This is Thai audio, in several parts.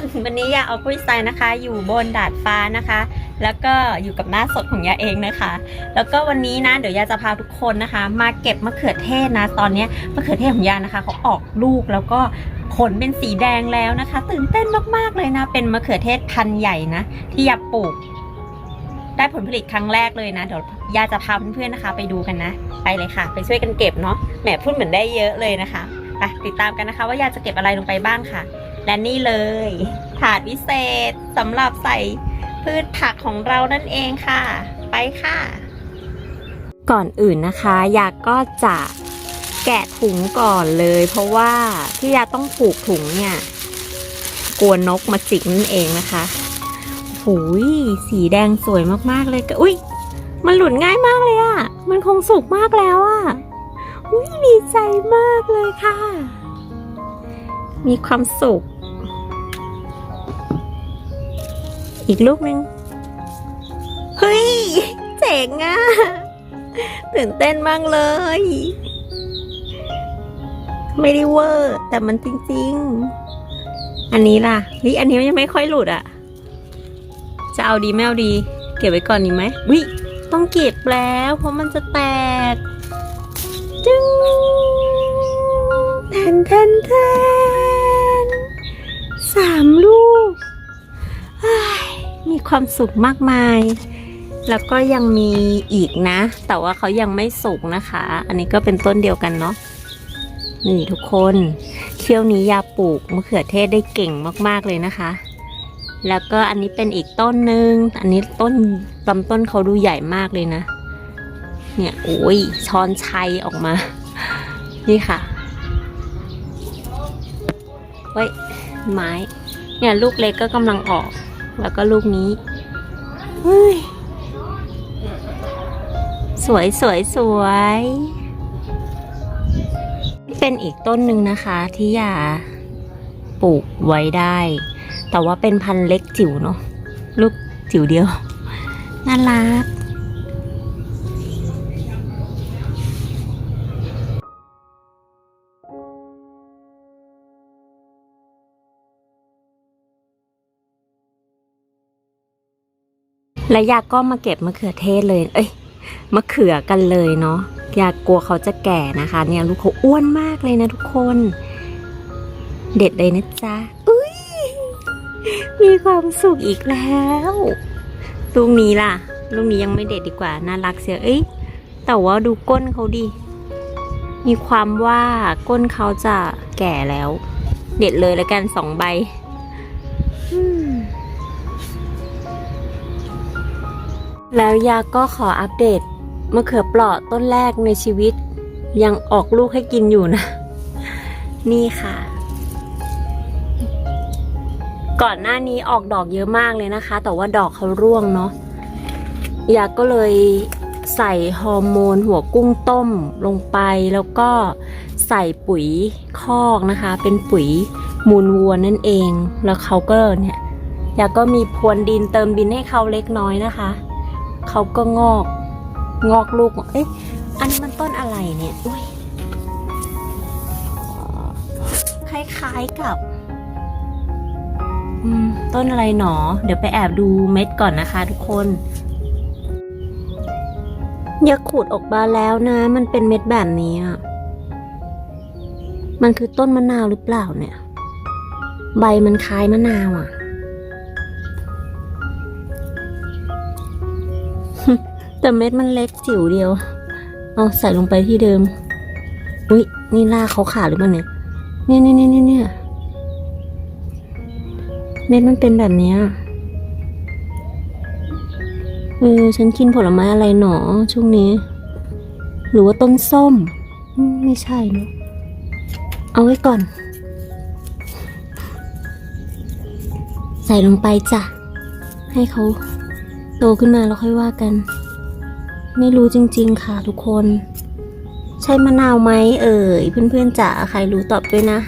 นวันนี้ยาออกคุยไซนะคะ อยู่บนดาดฟ้านะคะ แล้วก็อยู่กับหน้าสดของยาเองนะคะ แล้วก็วันนี้นะเดี๋ยวยาจะพาทุกคนนะคะ มาเก็บมะเขือเทศนะ ตอนนี้มะเขือเทศของยานะคะเขาออกลูกแล้วก็ผลเป็นสีแดงแล้วนะคะ ตื่นเต้นมากๆเลยนะ เป็นมะเขือเทศพันธุ์ใหญ่นะ ที่ยาปลูก ได้ผลผลิตครั้งแรกเลยนะ เดี๋ยวยาจะพาเพื่อนๆนะคะ ไปดูกันนะ ไปเลยค่ะ ไปช่วยกันเก็บเนาะแหมพูดเหมือนได้เยอะเลยนะคะไปติดตามกันนะคะ ว่ายาจะเก็บอะไรลงไปบ้างค่ะ และนี่เลย ถาดวิเศษสำหรับใส่พืชผักของเรานั่นเองค่ะ ไปค่ะ ก่อนอื่นนะคะยาก็จะแกะถุงก่อนเลย เพราะว่าที่ยาต้องผูกถุงเนี่ยกลัวนกมาจิกนั่นเองนะคะหูยสีแดงสวยมากๆเลยก็อุ้ยมันหลุดง่ายมากเลยอะ่ะ มันคงสุกมากแล้วอะ่ะอุ้ยดีใจมากเลยค่ะ มีความสุข อีกลูกหนึ่งเฮ้ย เจ๋งอะตื่นเต้นมากเลย ไม่ได้เวอร์ แต่มันจริง ๆ อันนี้ล่ะเฮ้ยอันนี้ยังไม่ค่อยหลุดอะจะเอาดีไม่เอาดี เก็บไว้ก่อนดีไหมวิต้องเก็บแล้ว เพราะมันจะแตกจึงแทนแทนแทนสามลูก มีความสุขมากมาย แล้วก็ยังมีอีกนะ แต่ว่าเขายังไม่สุกนะคะ อันนี้ก็เป็นต้นเดียวกันเนาะนี่ทุกคนเที่ยวนี้ยาปลูกมะเขือเทศได้เก่งมากๆเลยนะคะ แล้วก็อันนี้เป็นอีกต้นหนึ่งอันนี้ต้นลำต้นเขาดูใหญ่มากเลยนะ เนี่ยโอ้ยช้อนชัยออกมา นี่ค่ะเว้ยไม้ เนี่ยลูกเล็กก็กำลังออก แล้วก็ลูกนี้เฮ้ยสวยสวยสวย เป็นอีกต้นหนึ่งนะคะที่อยาปลูกไว้ได้ แต่ว่าเป็นพันธุ์เล็กจิ๋วเนาะลูกจิ๋วเดียว น่ารัก และยาก็มาเก็บมะเขือเทศเลย เอ้ยมะเขือกันเลยเนาะยากลัวเขาจะแก่นะคะ เนี่ยลูกเขาอ้วนมากเลยนะทุกคน เด็ดเลยนะจ๊ะอุ้ยมีความสุขอีกแล้วลูกนี้ล่ะลูกนี้ยังไม่เด็ดดีกว่าน่ารักเสียเอ้ยแต่ว่าดูก้นเขาดิมีความว่าก้นเขาจะแก่แล้ว เด็ดเลยแล้วกันสองใบ อืม แล้วยาก็ขออัปเดตมะเขือเปราะต้นแรกในชีวิต ยังออกลูกให้กินอยู่นะ นี่ค่ะ ก่อนหน้านี้ออกดอกเยอะมากเลยนะคะ แต่ว่าดอกเขาร่วงเนาะยาก็เลยใส่ฮอร์โมนหัวกุ้งต้มลงไปแล้วก็ใส่ปุ๋ยคอกนะคะ เป็นปุ๋ยมูลวัวนั่นเอง แล้วเขาก็เนี่ยยาก็มีพรวนดินเติมดินให้เขาเล็กน้อยนะคะ เขาก็งอก งอกลูก เอ๊ะอันนี้มันต้นอะไรเนี่ย อุ้ย คล้ายๆกับ ต้นอะไรหนอ เดี๋ยวไปแอบดูเม็ดก่อนนะคะทุกคน อย่าขูดออกมาแล้วนะ มันเป็นเม็ดแบบนี้อะ มันคือต้นมะนาวหรือเปล่าเนี่ย ใบมันคล้ายมะนาวอะ แต่เม็ดมันเล็กจิ๋วเดียว เอาใส่ลงไปที่เดิม อุ๊ยนี่ล่ากเขาขาดหรือเปล่าเนี่ยเนี่ยเนี่ยเนี่ยเนี่ยเม็ดมันเป็นแบบเนี้ยเออฉันกินผลไม้อะไรหนอช่วงนี้ หรือว่าต้นส้ม ไม่ใช่เนอะเอาไว้ก่อน ใส่ลงไปจ้ะ ให้เขา โตขึ้นมาแล้วค่อยว่ากัน ไม่รู้จริง ๆ ค่ะทุกคน ใช่มะนาวไหมเอ่ย เพื่อนๆจ๋าใครรู้ตอบด้วยนะ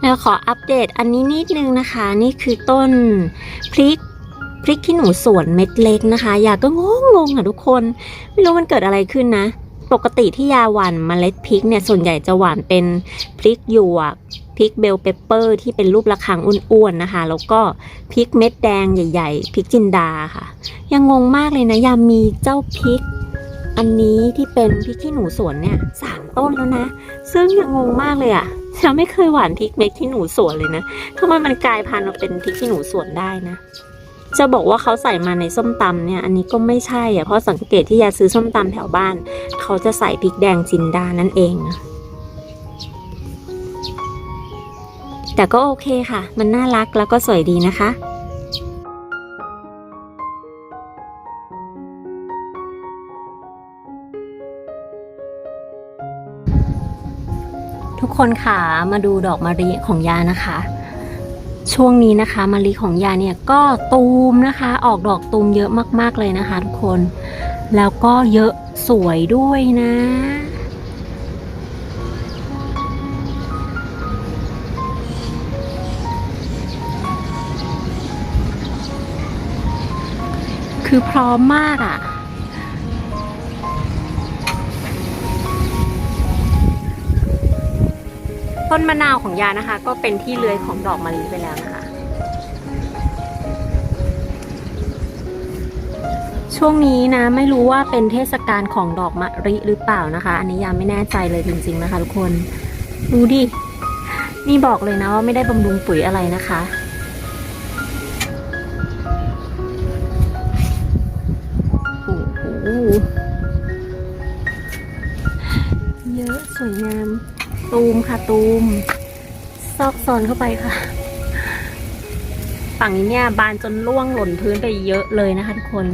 แล้วขออัปเดตอันนี้นิดนึงนะคะ นี่คือต้นพริก พริกขี้หนูสวนเม็ดเล็กนะคะ ยาก็งงงๆอะทุกคน ไม่รู้มันเกิดอะไรขึ้นนะ ปกติที่ยาหวานเมล็ดพริกเนี่ยส่วนใหญ่จะหวานเป็นพริกหยวกพริกเบลเปปเปอร์ ที่เป็นรูประฆังอ้วนๆนะคะ แล้วก็พริกเม็ดแดงใหญ่ๆพริกจินดาค่ะ ยังงงมากเลยนะยามีเจ้าพริก อันนี้ที่เป็นพริกขี้หนูสวนเนี่ยสามต้นแล้วนะ ซึ่งยังงงมากเลยอะ่ะฉันไม่เคยหวานพริกเม็ดขี้หนูสวนเลยนะทำไมมันกลายพันธุ์มาเป็นพริกขี้หนูสวนได้นะ จะบอกว่าเขาใส่มาในส้มตำเนี่ยอันนี้ก็ไม่ใช่อะ่ะเพราะสังเกตที่ยาซื้อส้มตำแถวบ้าน เขาจะใส่พริกแดงจินดานั่นเองแต่ก็โอเคค่ะ มันน่ารักแล้วก็สวยดีนะคะทุกคนค่ะมาดูดอกมะลิของยานะคะ ช่วงนี้นะคะมะลิของยาเนี่ยก็ตูมนะคะ ออกดอกตูมเยอะมากๆเลยนะคะทุกคน แล้วก็เยอะสวยด้วยนะคือพร้อมมากอะ ต้นมะนาวของยานะคะ ก็เป็นที่เลื้อยของดอกมะลิไปแล้วนะคะ ช่วงนี้นะไม่รู้ว่าเป็นเทศกาลของดอกมะลิหรือเปล่านะคะ อันนี้ยาไม่แน่ใจเลยจริง ๆนะคะทุกคนดูดิ นี่บอกเลยนะว่าไม่ได้บำรุงปุ๋ยอะไรนะคะ โอ้โห เยอะสวยงาม ตูมค่ะตูม ซอกซอนเข้าไปค่ะ ฝั่งนี้เนี่ยบานจนล่วงหล่นพื้นไปเยอะเลยนะคะทุกคน